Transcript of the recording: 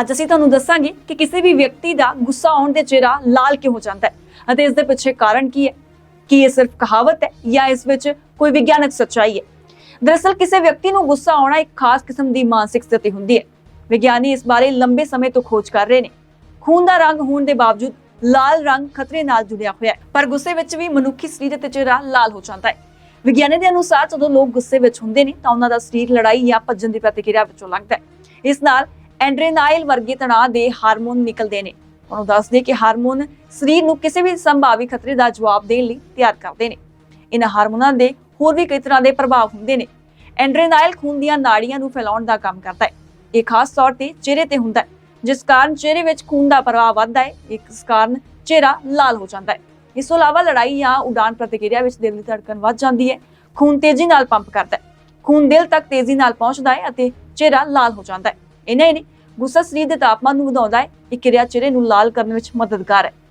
ਅੱਜ ਅਸੀਂ ਤੁਹਾਨੂੰ ਦੱਸਾਂਗੇ ਕਿ ਕਿਸੇ ਵੀ ਵਿਅਕਤੀ ਦਾ ਗੁੱਸਾ ਆਉਣ ਤੇ ਚਿਹਰਾ ਲਾਲ ਕਿਉਂ ਹੋ ਜਾਂਦਾ ਹੈ ਅਤੇ ਇਸ ਦੇ ਪਿੱਛੇ ਕਾਰਨ ਕੀ ਹੈ? ਕੀ ਇਹ ਸਿਰਫ ਕਹਾਵਤ ਹੈ ਜਾਂ ਇਸ ਵਿੱਚ ਕੋਈ ਵਿਗਿਆਨਕ ਸੱਚਾਈ ਹੈ? ਦਰਅਸਲ ਕਿਸੇ ਵਿਅਕਤੀ ਨੂੰ ਗੁੱਸਾ ਆਉਣਾ ਇੱਕ ਖਾਸ ਕਿਸਮ ਦੀ ਮਾਨਸਿਕ ਸਥਿਤੀ ਹੁੰਦੀ ਹੈ। ਵਿਗਿਆਨੀ ਇਸ ਬਾਰੇ ਲੰਬੇ ਸਮੇਂ ਤੋਂ ਖੋਜ ਕਰ ਰਹੇ ਨੇ। ਖੂਨ ਦਾ ਰੰਗ ਹੋਣ ਦੇ ਬਾਵਜੂਦ ਲਾਲ ਰੰਗ ਖਤਰੇ ਨਾਲ ਜੁੜਿਆ ਹੋਇਆ ਹੈ, ਪਰ ਗੁੱਸੇ ਵਿੱਚ ਵੀ ਮਨੁੱਖੀ ਸਰੀਰ ਅਤੇ ਚਿਹਰਾ ਲਾਲ ਹੋ ਜਾਂਦਾ ਹੈ। ਵਿਗਿਆਨੀ ਦੇ ਅਨੁਸਾਰ ਜਦੋਂ ਲੋਕ ਗੁੱਸੇ ਵਿੱਚ ਹੁੰਦੇ ਨੇ ਤਾਂ ਉਹਨਾਂ ਦਾ ਸਰੀਰ ਲੜਾਈ ਜਾਂ ਭੱਜਣ ਦੀ ਪ੍ਰਤੀਕਿਰਿਆ ਵਿੱਚੋਂ ਲੰਘਦਾ ਹੈ। ਇਸ ਨਾਲ ਐਂਡਰੇਨਾਈਲ ਵਰਗੇ ਤਣਾਅ ਦੇ ਹਾਰਮੋਨ ਨਿਕਲਦੇ ਨੇ। ਉਹਨੂੰ ਦੱਸਦੇ ਕਿ ਹਾਰਮੋਨ ਸਰੀਰ ਨੂੰ ਕਿਸੇ ਵੀ ਸੰਭਾਵੀ ਖਤਰੇ ਦਾ ਜਵਾਬ ਦੇਣ ਲਈ ਤਿਆਰ ਕਰਦੇ ਨੇ। ਇਹਨਾਂ ਹਾਰਮੋਨਾਂ ਦੇ ਹੋਰ ਵੀ ਕਈ ਤਰ੍ਹਾਂ ਦੇ ਪ੍ਰਭਾਵ ਹੁੰਦੇ ਨੇ। ਐਂਡਰੇਨਾਈਲ ਖੂਨ ਦੀਆਂ ਨਾੜੀਆਂ ਨੂੰ ਫੈਲਾਉਣ ਦਾ ਕੰਮ ਕਰਦਾ ਹੈ। ਇਹ ਖਾਸ ਤੌਰ ਤੇ ਚਿਹਰੇ ਤੇ ਹੁੰਦਾ ਹੈ, ਜਿਸ ਕਾਰਨ ਚਿਹਰੇ ਵਿੱਚ ਖੂਨ ਦਾ ਪ੍ਰਵਾਹ ਵੱਧਦਾ ਹੈ ਇਸ ਕਾਰਨ ਚਿਹਰਾ ਲਾਲ ਹੋ ਜਾਂਦਾ ਹੈ। ਇਸ ਤੋਂ ਇਲਾਵਾ ਲੜਾਈ ਜਾਂ ਉਡਾਨ ਪ੍ਰਤੀਕਿਰਿਆ ਵਿੱਚ ਦਿਲ ਦੀ ਧੜਕਨ ਵੱਧ ਜਾਂਦੀ ਹੈ, ਖੂਨ ਤੇਜ਼ੀ ਨਾਲ ਪੰਪ ਕਰਦਾ ਹੈ। ਖੂਨ ਦਿਲ ਤੱਕ ਤੇਜ਼ੀ ਨਾਲ ਪਹੁੰਚਦਾ ਹੈ ਅਤੇ ਚਿਹਰਾ ਲਾਲ ਹੋ ਜਾਂਦਾ ਹੈ। ਇੰਨਾ ਨੇ ਗੁੱਸਾ ਸਰੀਰ ਦੇ ਤਾਪਮਾਨ ਨੂੰ ਵਧਾਉਂਦਾ ਹੈ ਇਹ ਕਿਰਿਆ ਚਿਹਰੇ ਨੂੰ ਲਾਲ ਕਰਨ ਵਿੱਚ ਮਦਦਗਾਰ ਹੈ।